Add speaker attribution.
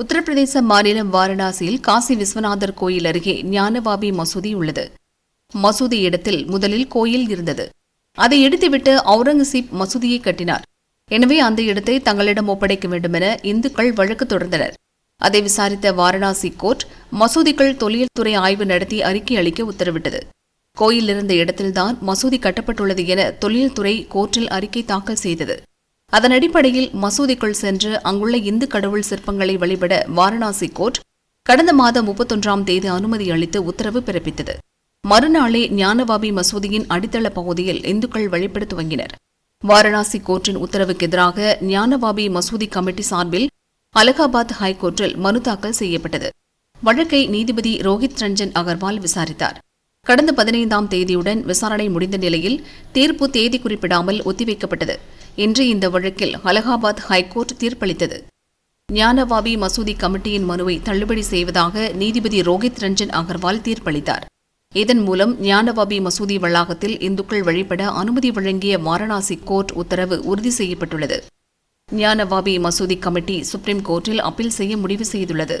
Speaker 1: உத்தரப்பிரதேச மாநிலம் வாரணாசியில் காசி விஸ்வநாதர் கோயில் அருகே ஞானவாபி மசூதி உள்ளது மசூதி இடத்தில் முதலில் கோயில் இருந்தது அதை எடுத்துவிட்டு அவுரங்கசீப் மசூதியை கட்டினார் எனவே அந்த இடத்தை தங்களிடம் ஒப்படைக்க வேண்டுமென இந்துக்கள் வழக்கு தொடர்ந்தனர் அதை விசாரித்த வாரணாசி கோர்ட் மசூதிகள் தொழில் துறை ஆய்வு நடத்தி அறிக்கை அளிக்க உத்தரவிட்டது கோயில் இருந்த இடத்தில்தான் மசூதி கட்டப்பட்டுள்ளது என தொழில்துறை கோர்ட்டில் அறிக்கை தாக்கல் செய்தது அதன் அடிப்படையில் மசூதிக்குள் சென்று அங்குள்ள இந்து கடவுள் சிற்பங்களை வழிபட வாரணாசி கோர்ட் கடந்த மாதம் முப்பத்தொன்றாம் தேதி அனுமதி அளித்து உத்தரவு பிறப்பித்தது மறுநாளே ஞானவாபி மசூதியின் அடித்தள பகுதியில் இந்துக்கள் வழிபட துவங்கினர் வாரணாசி கோர்ட்டின் உத்தரவுக்கு எதிராக ஞானவாபி மசூதி கமிட்டி சார்பில் அலகாபாத் ஹைகோர்ட்டில் மனு தாக்கல் செய்யப்பட்டது வழக்கை நீதிபதி ரோஹித் ரஞ்சன் அகர்வால் விசாரித்தார் கடந்த பதினைந்தாம் தேதியுடன் விசாரணை முடிந்த நிலையில் தீர்ப்பு தேதி குறிப்பிடாமல் ஒத்திவைக்கப்பட்டது இன்று இந்த வழக்கில் அலகாபாத் ஹைகோர்ட் தீர்ப்பளித்தது ஞானவாபி மசூதி கமிட்டியின் மனுவை தள்ளுபடி செய்வதாக நீதிபதி ரோஹித் ரஞ்சன் அகர்வால் தீர்ப்பளித்தார் இதன் மூலம் ஞானவாபி மசூதி வளாகத்தில் இந்துக்கள் வழிபட அனுமதி வழங்கிய வாரணாசி கோர்ட் உத்தரவு உறுதி செய்யப்பட்டுள்ளது ஞானவாபி மசூதி கமிட்டி சுப்ரீம் கோர்ட்டில் அப்பீல் செய்ய முடிவு செய்துள்ளது